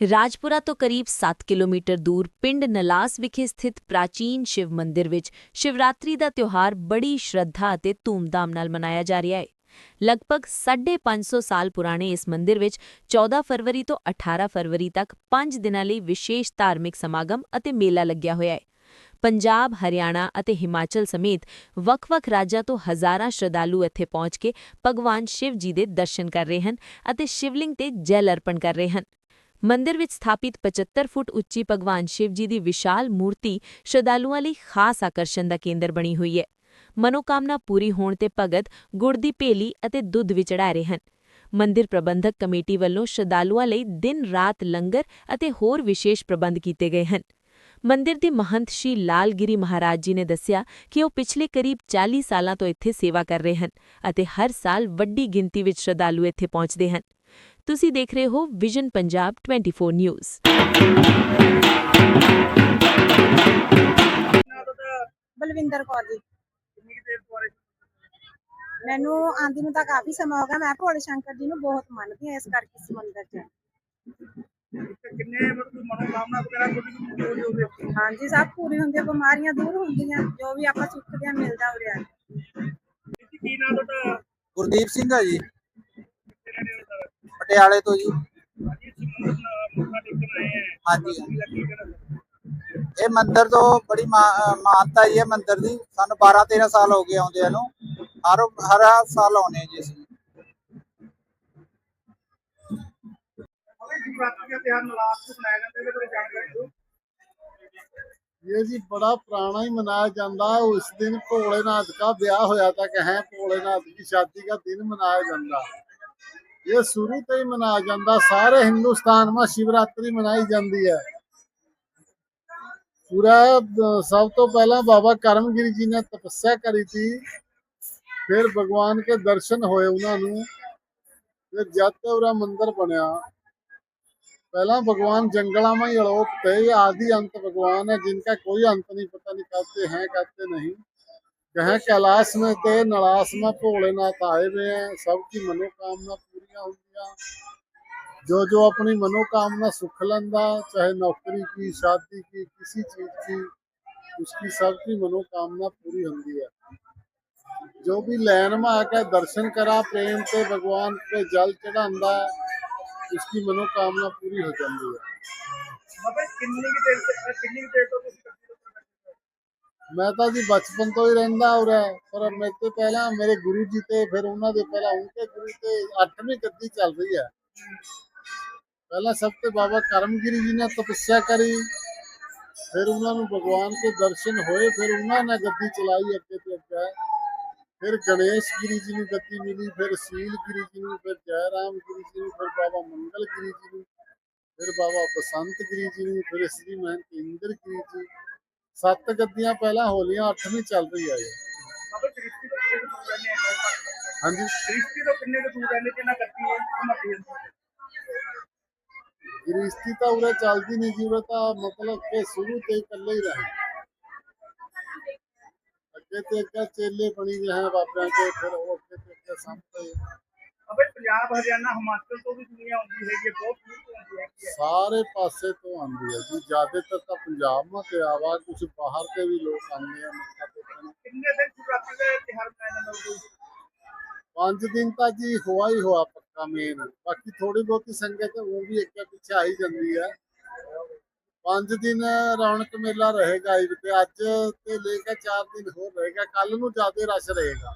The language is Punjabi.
ਰਾਜਪੁਰਾ ਤੋਂ ਕਰੀਬ 7 ਕਿਲੋਮੀਟਰ ਦੂਰ ਪਿੰਡ ਨਲਾਸ ਵਿਖੇ ਸਥਿਤ ਪ੍ਰਾਚੀਨ ਸ਼ਿਵ ਮੰਦਿਰ ਵਿੱਚ ਸ਼ਿਵਰਾਤਰੀ ਦਾ ਤਿਉਹਾਰ ਬੜੀ ਸ਼ਰਧਾ ਅਤੇ ਧੂਮਧਾਮ ਨਾਲ ਮਨਾਇਆ ਜਾ ਰਿਹਾ ਹੈ। ਲਗਭਗ 550 ਸਾਲ ਪੁਰਾਣੇ ਇਸ ਮੰਦਿਰ ਵਿੱਚ 14 ਫਰਵਰੀ ਤੋਂ 18 ਫਰਵਰੀ ਤੱਕ 5 ਦਿਨਾਂ ਲਈ ਵਿਸ਼ੇਸ਼ ਧਾਰਮਿਕ ਸਮਾਗਮ ਅਤੇ ਮੇਲਾ ਲੱਗਿਆ ਹੋਇਆ ਹੈ। ਪੰਜਾਬ, ਹਰਿਆਣਾ ਅਤੇ ਹਿਮਾਚਲ ਸਮੇਤ ਵੱਖ-ਵੱਖ ਰਾਜਾਂ ਤੋਂ ਹਜ਼ਾਰਾਂ ਸ਼ਰਧਾਲੂ ਇੱਥੇ ਪਹੁੰਚ ਕੇ ਭਗਵਾਨ ਸ਼ਿਵ ਜੀ ਦੇ ਦਰਸ਼ਨ ਕਰ ਰਹੇ ਹਨ ਅਤੇ ਸ਼ਿਵਲਿੰਗ ਤੇ ਜਲ ਅਰਪਣ ਕਰ ਰਹੇ ਹਨ। ਮੰਦਿਰ ਵਿੱਚ ਸਥਾਪਿਤ 75 ਫੁੱਟ ਉੱਚੀ ਭਗਵਾਨ ਸ਼ਿਵ ਜੀ ਦੀ ਵਿਸ਼ਾਲ ਮੂਰਤੀ ਸ਼ਰਧਾਲੂਆਂ ਲਈ ਖਾਸ ਆਕਰਸ਼ਣ ਦਾ ਕੇਂਦਰ ਬਣੀ ਹੋਈ ਹੈ। ਮਨੋਕਾਮਨਾ ਪੂਰੀ ਹੋਣ ਤੇ ਭਗਤ ਗੁੜ ਦੀ ਭੇਲੀ ਅਤੇ ਦੁੱਧ ਵੀ ਚੜਾ ਰਹੇ ਹਨ। ਮੰਦਿਰ ਪ੍ਰਬੰਧਕ ਕਮੇਟੀ ਵੱਲੋਂ ਸ਼ਰਧਾਲੂਆਂ ਲਈ ਦਿਨ ਰਾਤ ਲੰਗਰ ਅਤੇ ਹੋਰ ਵਿਸ਼ੇਸ਼ ਪ੍ਰਬੰਧ ਕੀਤੇ ਗਏ ਹਨ। ਮੰਦਿਰ ਦੇ ਮਹੰਤ ਸ਼੍ਰੀ ਲਾਲਗਿਰੀ ਮਹਾਰਾਜ ਜੀ ਨੇ ਦੱਸਿਆ ਕਿ ਉਹ ਪਿਛਲੇ ਕਰੀਬ 40 ਸਾਲਾਂ ਤੋਂ ਇੱਥੇ ਸੇਵਾ ਕਰ ਰਹੇ ਹਨ ਅਤੇ ਹਰ ਸਾਲ ਵੱਡੀ ਗਿਣਤੀ ਵਿੱਚ ਸ਼ਰਧਾਲੂ ਇੱਥੇ ਪਹੁੰਚਦੇ ਹਨ। ਤੁਸੀਂ ਦੇਖ ਰਹੇ ਹੋ ਵਿਜ਼ਨ ਪੰਜਾਬ 24 ਨਿਊਜ਼ ਬਲਵਿੰਦਰ ਕੌਰ ਜੀ। ਕਿੰਨੀ ਕੁ ਦੇਰ ਤੋਂ ਆ ਰਹੇ ਸੀ? ਮੈਨੂੰ ਆਂਦੀ ਨੂੰ ਤਾਂ ਕਾਫੀ ਸਮਾਂ ਹੋ ਗਿਆ। ਮੈਂ ਭੋਲੇ ਸ਼ੰਕਰ ਜੀ ਨੂੰ ਬਹੁਤ ਮੰਨਦੀ ਹਾਂ ਇਸ ਕਰਕੇ ਇਸ ਮੰਦਿਰ 'ਚ। ਇੱਥੇ ਕਿੰਨੇ ਮਤਲਬ ਮਨੋਕਾਮਨਾ ਵਗੈਰਾ ਕੁਝ ਵੀ ਪੂਰੀ ਹੋ ਗਈ ਹਾਂਜੀ ਸਭ ਪੂਰੀ ਹੁੰਦੀ ਹੈ ਬਿਮਾਰੀਆਂ ਦੂਰ ਹੁੰਦੀਆਂ ਜੋ ਵੀ ਆਪਾਂ ਸੁੱਖਦੇ ਹਾਂ ਮਿਲਦਾ ਉਰੇ ਆ ਕੇ। ਨਾਮ ਤੁਹਾਡਾ? ਗੁਰਦੀਪ ਸਿੰਘ ਆ ਜੀ। ਪਟਿਆਲੇ ਤੋਂ ਜੀ। ਹਾਂਜੀ। ਇਹ ਮੰਦਿਰ ਤੋਂ ਬੜੀ ਮਾਨਤਾ ਜੀ ਹੈ ਮੰਦਿਰ ਦੀ। ਸਾਨੂੰ 12 13 ਸਾਲ ਹੋ ਗਏ ਆਉਂਦੇ ਨੂੰ। ਹਰ ਹਰ ਸਾਲ ਆਉਨੇ ਜੀ ਅਸੀਂ। ਇਹ ਜੀ ਬੜਾ ਪੁਰਾਣਾ ਹੀ ਮਨਾਇਆ ਜਾਂਦਾ ਉਸ ਦਿਨ ਭੋਲੇਨਾਥ ਦਾ ਵਿਆਹ ਹੋਇਆ ਤਾਂ ਕਹੇ ਭੋਲੇਨਾਥ ਦੀ ਸ਼ਾਦੀ ਦਾ ਦਿਨ ਮਨਾਇਆ ਜਾਂਦਾ। ਹੈ ये शुरू ਤੋਂ ਹੀ ਮਨਾਇਆ ਜਾਂਦਾ ਸਾਰੇ ਹਿੰਦੁਸਤਾਨ में शिवरात्रि मनाई ਜਾਂਦੀ ਹੈ ਪੂਰਾ ਅਹ, ਸਭ ਤੋਂ ਪਹਿਲਾਂ ਬਾਬਾ ਕਰਮਗਿਰੀ ਜੀ ਨੇ ਤਪੱਸਿਆ ਕਰੀ ਸੀ ਫਿਰ ਭਗਵਾਨ ਕੇ ਦਰਸ਼ਨ ਹੋਏ ਉਹਨਾਂ ਨੂੰ ਫਿਰ ਜਦ ਤੇ ਉਹਦਾ ਮੰਦਿਰ ਬਣਿਆ पहला भगवान जंगला में ही अलोक थे ये आदि अंत भगवान है जिनका कोई अंत नहीं पता नहीं कहते हैं कहते नहीं कहें कैलाश में थे नलाश में भोलेनाथ आए हुए हैं सबकी मनोकामना पूरियां होंगी जो जो अपनी मनोकामना सुख लेंदा चाहे नौकरी की शादी की किसी चीज की उसकी सबकी मनोकामना पूरी होंगी है जो भी लैन में आकर दर्शन करा प्रेम से भगवान पे जल चढ़ांदा उसकी मनोकामना पूरी हो जाती है ਮੈਂ ਤਾਂ ਜੀ ਬਚਪਨ ਤੋਂ ਹੀ ਰਹਿੰਦਾ ਉਰੇ ਪਰ ਮੇਰੇ ਤੋਂ ਪਹਿਲਾਂ ਮੇਰੇ ਗੁਰੂ ਜੀ ਤੇ, ਫਿਰ ਉਹਨਾਂ ਦੇ ਪਹਿਲਾਂ ਉਨਕੇ ਗੁਰੂ ਤੇ 8ਵੀਂ ਗੱਦੀ ਚੱਲ ਰਹੀ ਹੈ। ਪਹਿਲਾਂ ਸਭ ਤੋਂ ਬਾਬਾ ਕਰਮਗਿਰੀ ਜੀ ਨੇ ਤਪੱਸਿਆ ਕਰੀ। ਫਿਰ ਉਹਨਾਂ ਨੂੰ ਭਗਵਾਨ ਕੇ ਦਰਸ਼ਨ ਹੋਏ, ਫਿਰ ਉਹਨਾਂ ਨੇ ਗੱਦੀ ਚਲਾਈ ਅੱਗੇ ਤੇ ਅੱਗੇ। ਫਿਰ ਗਣੇਸ਼ ਗਿਰੀ ਜੀ ਨੂੰ ਗੱਦੀ ਮਿਲੀ, ਫਿਰ ਸੀਲ ਗਿਰੀ ਜੀ ਨੂੰ, ਫਿਰ ਜੈ ਰਾਮ ਗਿਰੀ ਜੀ ਨੂੰ, ਫਿਰ ਬਾਬਾ ਮੰਗਲ ਗਿਰੀ ਜੀ ਨੂੰ, ਫਿਰ ਬਾਬਾ ਬਸੰਤ ਗਿਰੀ ਜੀ ਨੂੰ, ਫਿਰ ਸ੍ਰੀ ਮਹੰਤ ਇੰਦਰ ਗਿਰੀ ਜੀ ਸੱਤ ਗੱਦੀਆਂ ਪਹਿਲਾਂ ਹੋਲੀਆਂ ਅੱਠਵੀਂ ਚੱਲ ਰਹੀ ਹੈ ਇਹ। ਅਬੇ ਕ੍ਰਿਸ਼ਤੀ ਤੋਂ ਕਿੰਨੇ ਕੁ ਦੂਰ ਰਹਿੰਦੇ ਆ? ਹਾਂਜੀ। ਕ੍ਰਿਸ਼ਤੀ ਤੋਂ ਕਿੰਨੇ ਕੁ ਦੂਰ ਰਹਿੰਦੇ? ਕਿ ਨਾ ਕਰਤੀ ਹੈ? ਦੀ ਗ੍ਰਿਸ਼ਤੀ ਤਾਂ ਉਰੇ ਚੱਲਦੀ ਨਹੀਂ ਜੀ ਉਰੇ ਤਾਂ ਮਤਲਬ ਕਿ ਸ਼ੁਰੂ ਤੇ ਇਕੱਲੇ ਹੀ ਰਹੇ ਅੱਗੇ ਤੇ ਅੱਗੇ ਚੇਲੇ ਬਣੀ ਹਨ ਬਾਬਿਆਂ ਕੇ ਫਿਰ ਉਹ ਅੱਗੇ ਤੇ ਅੱਗੇ ਸਾਹਮਣੇ ਅਬੇ ਪੰਜਾਬ ਹਰਿਆਣਾ ਹਿਮਾਚਲ ਤੋਂ ਵੀ ਦੁਨੀਆ ਆਉਂਦੀ ਹੈਗੀ ਹੈ ਬਹੁਤ ਦੂਰ ਤੋਂ ਆਉਂਦੀ ਹੈਗੀ ਹੈ। ਸਾਰੇ ਪਾਸੇ ਤੋਂ ਆਉਂਦੀ ਹੈ ਜੀ। ਜ਼ਿਆਦਾਤਰ ਤਾਂ ਪੰਜਾਬ ਮਾ ਤੇ ਆਵਾ ਕੁਝ ਬਾਹਰ ਦੇ ਵੀ ਲੋਕ ਆਉਂਦੇ ਆ ਮੱਥਾ ਟੇਕਣ। ਕਿੰਨੇ ਦਿਨ ਸ਼ਿਵਰਾਤਰੀ ਦਾ ਤਿਉਹਾਰ ਮਨਾਇਆ ਜਾਂਦਾ ਉਦੋਂ ਪੰਜ ਦਿਨ ਤਾਂ ਜੀ ਹੋਆ ਹੀ ਹੋਆ ਪੱਕਾ ਮੇਨ। ਬਾਕੀ ਥੋੜੀ ਬਹੁਤੀ ਸੰਗਤ ਉਹ ਵੀ ਅੱਗੇ ਪਿੱਛੇ ਆਈ ਜਾਂਦੀ ਹੈ। ਪੰਜ ਦਿਨ ਰੌਣਕ ਮੇਲਾ ਰਹੇਗਾ ਤੇ ਅੱਜ ਤੇ ਲੈ ਕੇ ਚਾਰ ਦਿਨ ਹੋਰ ਰਹੇਗਾ। ਕੱਲ ਨੂੰ ਜ਼ਿਆਦਾ ਰਸ਼ ਰਹੇਗਾ।